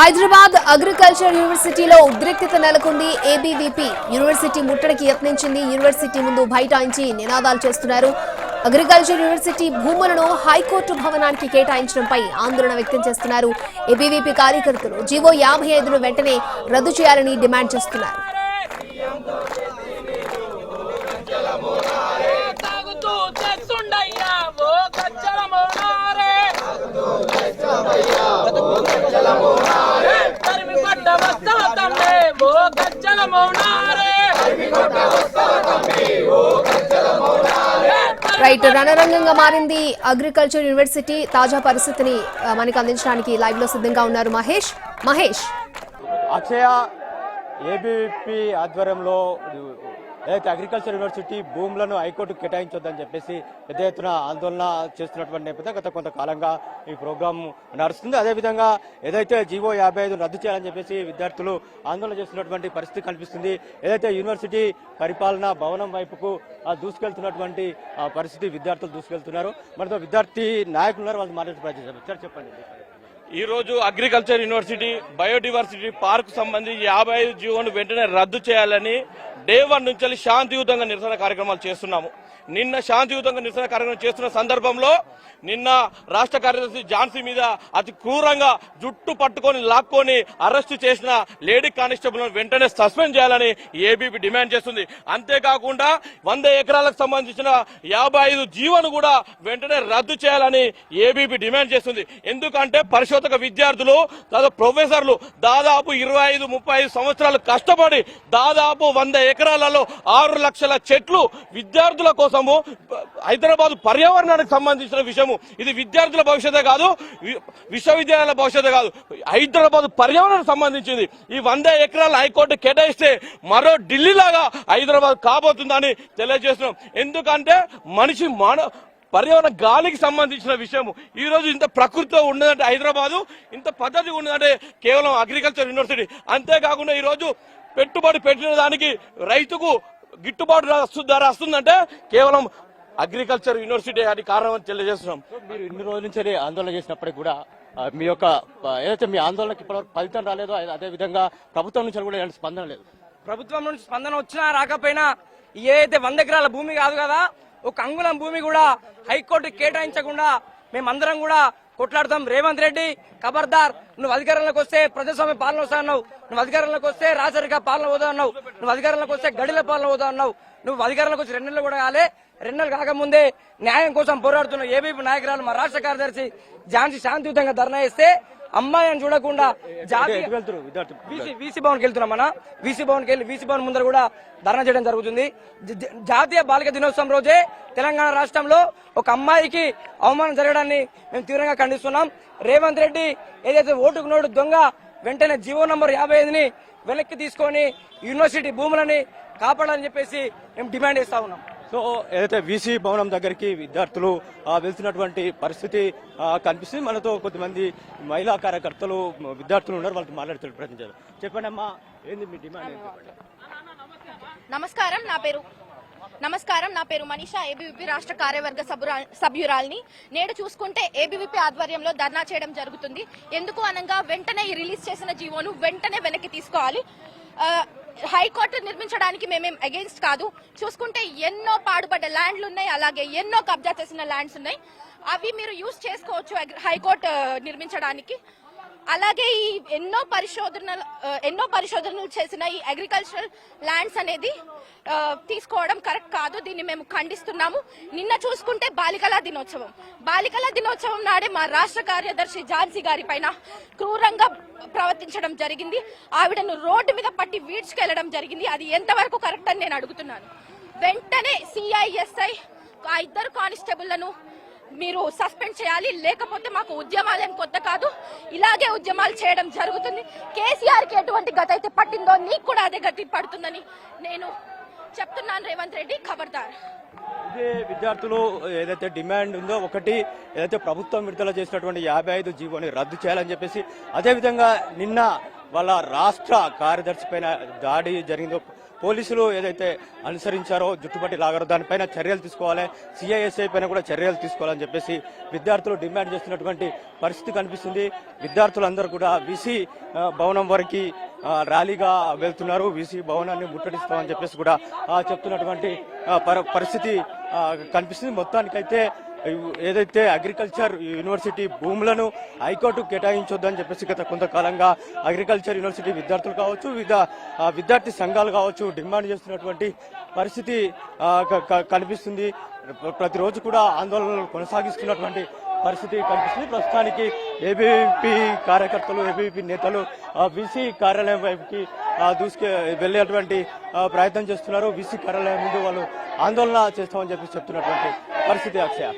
Hyderabad agriculture యూనివర్సిటీలో ఉద్రిక్తత నెలకొంది. ఏబీవీపీ యూనివర్సిటీ ముట్టడికి యత్నించింది. యూనివర్సిటీ ముందు బైఠాయించి నినాదాలు చేస్తున్నారు. అగ్రికల్చర్ యూనివర్సిటీ భూములను హైకోర్టు భవనానికి కేటాయించడంపై ఆందోళన వ్యక్తం చేస్తున్నారు. ఏబీవీపీ కార్యకర్తలు జీవో యాభై ఐదును వెంటనే రద్దు చేయాలని డిమాండ్ చేస్తున్నారు. తాగుతూ గజ్జల రైట్ రణరంగంగా మారింది అగ్రికల్చర్ యూనివర్సిటీ. తాజా పరిస్థితిని మనకి అందించడానికి లైవ్లో సిద్ధంగా ఉన్నారు మహేష్. మహేష్. అక్షయ ఏబీవీపీ ఆధ్వర్యంలో ఏదైతే అగ్రికల్చర్ యూనివర్సిటీ భూములను హైకోర్టు కేటాయించొద్దని చెప్పేసి పెద్ద ఎత్తున ఆందోళన చేస్తున్నటువంటి నేపథ్యం గత కొంతకాలంగా ఈ ప్రోగ్రాం నడుస్తుంది. అదేవిధంగా ఏదైతే జీవో యాభై ఐదు రద్దు చేయాలని చెప్పేసి విద్యార్థులు ఆందోళన చేస్తున్నటువంటి పరిస్థితి కనిపిస్తుంది. ఏదైతే యూనివర్సిటీ పరిపాలన భవనం వైపుకు దూసుకెళ్తున్నటువంటి ఆ, పరిస్థితి విద్యార్థులు దూసుకెళ్తున్నారు. మనతో విద్యార్థి నాయకులు ఉన్నారు వాళ్ళు మాట్లాడే ప్రయత్నం చెప్పండి. ఈరోజు అగ్రికల్చర్ యూనివర్సిటీ బయోడివర్సిటీ పార్క్ సంబంధించి యాభై ఐదు జీవోను వెంటనే రద్దు చేయాలని డే వన్ నుంచి శాంతియుతంగా నిరసన కార్యక్రమాలు చేస్తున్నాము. నిన్న శాంతియుతంగా నిరసన కార్యక్రమం చేస్తున్న సందర్భంలో నిన్న రాష్ట్ర కార్యదర్శి ఝాన్సీ మీద అతి క్రూరంగా జుట్టు పట్టుకొని లాక్కొని అరెస్టు చేసిన లేడీ కానిస్టేబుల్ వెంటనే సస్పెండ్ చేయాలని ఏబీపీ డిమాండ్ చేస్తుంది. అంతేకాకుండా వంద ఎకరాలకు సంబంధించిన యాభై ఐదు జీవోను కూడా వెంటనే రద్దు చేయాలని ఏబీపీ డిమాండ్ చేస్తుంది. ఎందుకంటే పరిశోధన పరిశోధక విద్యార్థులు దాదాపు ప్రొఫెసర్లు దాదాపు ఇరవై ఐదు ముప్పై ఐదు సంవత్సరాలు కష్టపడి దాదాపు వంద ఎకరాలలో ఆరు లక్షల చెట్లు విద్యార్థుల కోసము హైదరాబాద్ పర్యావరణానికి సంబంధించిన విషయము. ఇది విద్యార్థుల భవిష్యత్తే కాదు వి- విశ్వవిద్యాలయాల భవిష్యత్తే కాదు. హైదరాబాద్ పర్యావరణానికి సంబంధించింది. ఈ వంద ఎకరాల హైకోర్టు కేటాయిస్తే మరో ఢిల్లీ లాగా హైదరాబాద్ కాబోతుందని తెలియజేస్తున్నాం. ఎందుకంటే మనిషి మానవ పర్యావరణ గాలికి సంబంధించిన విషయము. ఈ రోజు ఇంత ప్రకృతితో ఉన్నదంటే హైదరాబాదు ఇంత పద్ధతి ఉన్నదంటే కేవలం అగ్రికల్చర్ యూనివర్సిటీ అంతేకాకుండా ఈ రోజు పెట్టుబడి పెట్టిన దానికి రైతుకు గిట్టుబాటు ధర వస్తుందంటే కేవలం అగ్రికల్చర్ యూనివర్సిటీ అని కారణం అని తెలియజేస్తున్నాం మీరు ఇన్ని రోజుల నుంచి ఆందోళన చేసినప్పటికీ కూడా మీ యొక్క ఏదైతే మీ ఆందోళనకి ఇప్పటివరకు ఫలితం రాలేదో అదే- అదే విధంగా ప్రభుత్వం నుంచి కూడా ఎలాంటి స్పందన లేదు. ప్రభుత్వం నుంచి స్పందన వచ్చినా రాకపోయినా ఏదైతే వంద ఎకరాల భూమి కాదు కదా ఒక అంగుళం భూమి కూడా హైకోర్టు కేటాయించకుండా మేమందరం కూడా కొట్లాడతాం. రేవంత్ రెడ్డి ఖబర్దార్ నువ్వు అధికారంలోకి వస్తే ప్రజాస్వామ్య పాలన వస్తా అన్నావు. నువ్వు అధికారంలోకి వస్తే రాజరిక పాలన పోదా అన్నావు. నువ్వు అధికారంలోకి వస్తే గడిల పాలన పోదా అన్నావు. నువ్వు అధికారంలోకి వచ్చి రెండు నెలలు కూడా కాలే. రెండు నెలలు కాకముందే న్యాయం కోసం పోరాడుతున్న ఏబీపీ నాయకురాలు మా రాష్ట్ర కార్యదర్శి ఝాన్సీ శాంతియుతంగా ధర్నా ఇస్తే అమ్మాయిని చూడకుండా వీసీ వీసీ భవన్కి వెళ్తున్నాం మన వీసీ భవన్కి వెళ్ళి వీసీ భవన్ ముందర కూడా ధర్నా చేయడం జరుగుతుంది. జాతీయ బాలిక దినోత్సవం రోజే తెలంగాణ రాష్ట్రంలో ఒక అమ్మాయికి అవమానం జరగడాన్ని మేము తీవ్రంగా ఖండిస్తున్నాం. రేవంత్ రెడ్డి ఏదైతే ఓటుకు నోటు దొంగ వెంటనే జీవో నంబర్ యాభై ఐదుని వెనక్కి తీసుకొని యూనివర్సిటీ భూములని కాపాడాలని చెప్పేసి మేము డిమాండ్ చేస్తా ఉన్నాం. సో ఏదైతే వీసీ భవనం దగ్గరికి విద్యార్థులు వెళ్తున్నటువంటి పరిస్థితి కనిపిస్తుంది. మనతో కొద్దిమంది మహిళా కార్యకర్తలు విద్యార్థులు ఉన్నారు. వాళ్ళతో మాట్లాడుతూ ప్రయత్నించారు చెప్పండి అమ్మా ఏంది మీ డిమాండ్ నమస్కారం నా పేరు నమస్కారం నా పేరు మనీషా. ఏబీవీపీ రాష్ట్ర కార్యవర్గ సభ్యురాల్ని. నేడు చూసుకుంటే ఏబీవీపీ ఆధ్వర్యంలో ధర్నా చేయడం జరుగుతుంది. ఎందుకు అనగా వెంటనే ఈ రిలీజ్ చేసిన జీవోను వెంటనే వెనక్కి తీసుకోవాలి. హైకోర్టు నిర్మించడానికి మేమేం అగేన్స్ట్ కాదు. చూసుకుంటే ఎన్నో పాడుపడ్డ ల్యాండ్లు ఉన్నాయి అలాగే ఎన్నో కబ్జా చేసిన ల్యాండ్స్ ఉన్నాయి. అవి మీరు యూజ్ చేసుకోవచ్చు హైకోర్టు నిర్మించడానికి. అలాగే ఈ ఎన్నో పరిశోధనలు ఎన్నో పరిశోధనలు చేసిన ఈ అగ్రికల్చరల్ ల్యాండ్స్ అనేది తీసుకోవడం కరెక్ట్ కాదు. దీన్ని మేము ఖండిస్తున్నాము. నిన్న చూసుకుంటే బాలికల దినోత్సవం. బాలికల దినోత్సవం నాడే మా రాష్ట్ర కార్యదర్శి ఝాన్సీ గారి పైన క్రూరంగా ప్రవర్తించడం జరిగింది. ఆవిడను రోడ్డు మీద పట్టి వీడ్చుకెళ్ళడం జరిగింది. అది ఎంతవరకు కరెక్ట్ అని నేను అడుగుతున్నాను. వెంటనే సిఐఎస్ఐ ఆ ఇద్దరు కానిస్టేబుళ్ళను మీరు సస్పెండ్ చేయాలి లేకపోతే మాకు ఉద్యమాలు ఏం కొత్త కాదు. ఇలాగే ఉద్యమాలు చేయడం జరుగుతుంది. కేసీఆర్కి ఎటువంటి గత అయితే పట్టిందో నీకు కూడా అదే గతి పడుతుందని నేను చెప్తున్నాను రేవంత్ రెడ్డి ఖబర్దార్. ఇదే విద్యార్థులు ఏదైతే డిమాండ్ ఉందో ఒకటి ఏదైతే ప్రభుత్వం విడుదల చేసినటువంటి యాభై ఐదు జీవోని రద్దు చేయాలని చెప్పేసి అదేవిధంగా నిన్న వాళ్ళ రాష్ట్ర కార్యదర్శి పైన దాడి జరిగిందో పోలీసులు ఏదైతే అనుసరించారో జుట్టుపట్టి లాగారో దానిపైన చర్యలు తీసుకోవాలి. సిఐఎస్ఐ పైన కూడా చర్యలు తీసుకోవాలని చెప్పేసి విద్యార్థులు డిమాండ్ చేస్తున్నటువంటి పరిస్థితి కనిపిస్తుంది. విద్యార్థులందరూ కూడా బీసీ భవనం వరకు ర్యాలీగా వెళ్తున్నారు. వీసీ భవనాన్ని ముట్టడిస్తామని చెప్పేసి కూడా చెప్తున్నటువంటి పరిస్థితి కనిపిస్తుంది. మొత్తానికైతే ఏదైతే అగ్రికల్చర్ యూనివర్సిటీ భూములను హైకోర్టు కేటాయించొద్దని చెప్పేసి గత కొంతకాలంగా అగ్రికల్చర్ యూనివర్సిటీ విద్యార్థులు కావచ్చు వివిధ విద్యార్థి సంఘాలు కావచ్చు డిమాండ్ చేస్తున్నటువంటి పరిస్థితి కనిపిస్తుంది. ప్రతిరోజు కూడా ఆందోళనలు కొనసాగిస్తున్నటువంటి పరిస్థితి కనిపిస్తుంది. ప్రస్తుతానికి ఏబీపీ కార్యకర్తలు ఏబీపీ నేతలు బీసీ కార్యాలయం వైపుకి దూసుకు వెళ్ళేటువంటి ప్రయత్నం చేస్తున్నారు. బీసీ కార్యాలయం ముందు వాళ్ళు ఆందోళన చేస్తామని చెప్పి చెప్తున్నటువంటి పరిస్థితి అక్షయ.